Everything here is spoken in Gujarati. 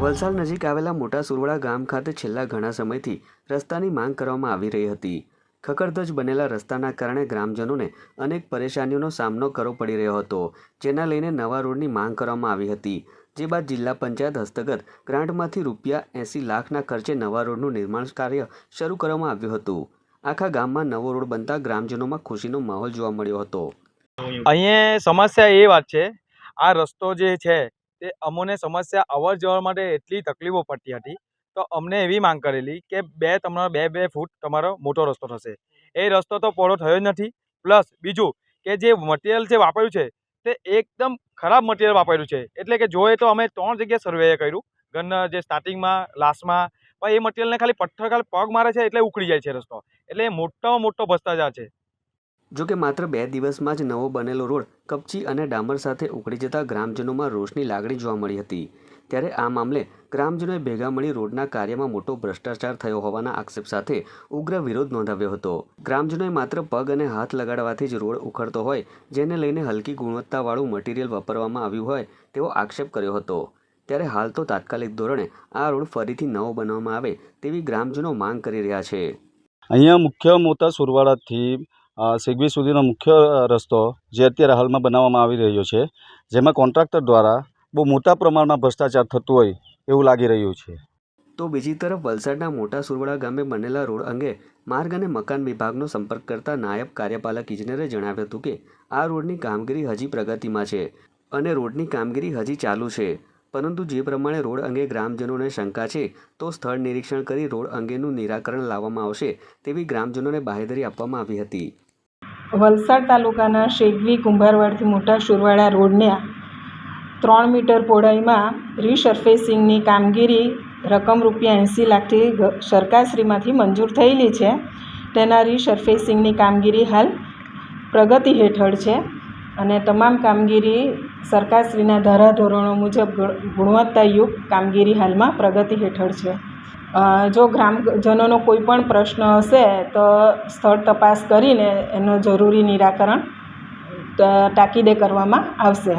વલસાડ નજીક આવેલા મોટા સુરવાડા ગામ ખાતે છેલ્લા ઘણા સમયથી રસ્તાની માંગ કરવામાં આવી રહી હતી. ખખડધજ બનેલા રસ્તાના કારણે ગ્રામજનોને અનેક પરેશાનીઓનો સામનો કરવો પડી રહ્યો હતો, જેના લઈને નવા રોડની માંગ કરવામાં આવી હતી, જે બાદ જિલ્લા પંચાયત હસ્તગત ગ્રાન્ટમાંથી રૂપિયા એંસી લાખના ખર્ચે નવા રોડનું નિર્માણ કાર્ય શરૂ કરવામાં આવ્યું હતું. આખા ગામમાં નવો રોડ બનતા ગ્રામજનોમાં ખુશીનો માહોલ જોવા મળ્યો હતો. અહીંયા સમસ્યા એ વાત છે, આ રસ્તો જે છે તે અમોને સમસ્યા અવર જવર માટે એટલી તકલીફો પડતી હતી. તો અમને એવી માંગ કરેલી કે બે તમારો બે બે ફૂટ તમારો મોટો રસ્તો થશે. એ રસ્તો તો પહોળો થયો જ નથી. પ્લસ બીજું કે જે મટીરિયલ જે વાપર્યું છે, તે એકદમ ખરાબ મટીરિયલ વાપર્યું છે. એટલે કે જોઈએ તો અમે ત્રણ જગ્યાએ સર્વે કર્યું. ગન જે સ્ટાર્ટિંગમાં લાસ્ટમાં પણ એ મટીરિયલને ખાલી પથ્થર ખાલી પગ મારે છે એટલે ઉકળી જાય છે રસ્તો. એટલે મોટામાં મોટો ભ્રષ્ટાચાર છે. જો કે માત્ર બે દિવસમાં જ નવો બનેલો રોડ કપચી અને ડામર સાથે ઉકળી જતા ગ્રામજનોમાં રોષની લાગણી જોવા મળી હતી. ત્યારે આ મામલે ગ્રામજનોએ ભેગા મળી રોડના કાર્યમાં મોટો ભ્રષ્ટાચાર થયો હોવાના આક્ષેપ સાથે ઉગ્ર વિરોધ નોંધાવ્યો હતો. ગ્રામજનોએ માત્ર પગ અને હાથ લગાડવાથી જ રોડ ઉખડતો હોય, જેને લઈને હલકી ગુણવત્તાવાળું મટીરિયલ વાપરવામાં આવ્યું હોય તેવો આક્ષેપ કર્યો હતો. ત્યારે હાલ તો તાત્કાલિક ધોરણે આ રોડ ફરીથી નવો બનાવવામાં આવે તેવી ગ્રામજનો માંગ કરી રહ્યા છે. અહીંયા મુખ્ય મોટા સુરવાડાથી સિગવી સુધીનો મુખ્ય રસ્તો જે અત્યારે હાલમાં બનાવવામાં આવી રહ્યો છે, જેમાં કોન્ટ્રાક્ટર દ્વારા બહુ મોટા પ્રમાણમાં ભ્રષ્ટાચાર થતો હોય એવું લાગી રહ્યું છે. તો બીજી તરફ વલસાડના મોટા સુરવાડા ગામે બનેલા રોડ અંગે માર્ગ અને મકાન વિભાગનો સંપર્ક કરતા નાયબ કાર્યપાલક ઇજનેરે જણાવ્યું હતું કે, આ રોડની કામગીરી હજી પ્રગતિમાં છે અને રોડની કામગીરી હજી ચાલુ છે. પરંતુ જે પ્રમાણે રોડ અંગે ગ્રામજનોને શંકા છે, તો સ્થળ નિરીક્ષણ કરી રોડ અંગેનું નિરાકરણ લાવવામાં આવશે તેવી ગ્રામજનોને બાહેધરી આપવામાં આવી હતી. વલસાડ તાલુકાના શેગવી કુંભારવાડથી મોટા સુરવાડા રોડને ત્રણ મીટર પહોળાઈમાં રીસર્ફેસિંગની કામગીરી રકમ રૂપિયા એંસી લાખથી સરકારશ્રીમાંથી મંજૂર થયેલી છે. તેના રીસર્ફેસિંગની કામગીરી હાલ પ્રગતિ હેઠળ છે અને તમામ કામગીરી સરકારશ્રીના ધારાધોરણો મુજબ ગુણવત્તાયુક્ત કામગીરી હાલમાં પ્રગતિ હેઠળ છે. જો ગ્રામજનોનો કોઈ પણ પ્રશ્ન હશે તો સ્થળ તપાસ કરીને એનો જરૂરી નિરાકરણ તાકીદે કરવામાં આવશે.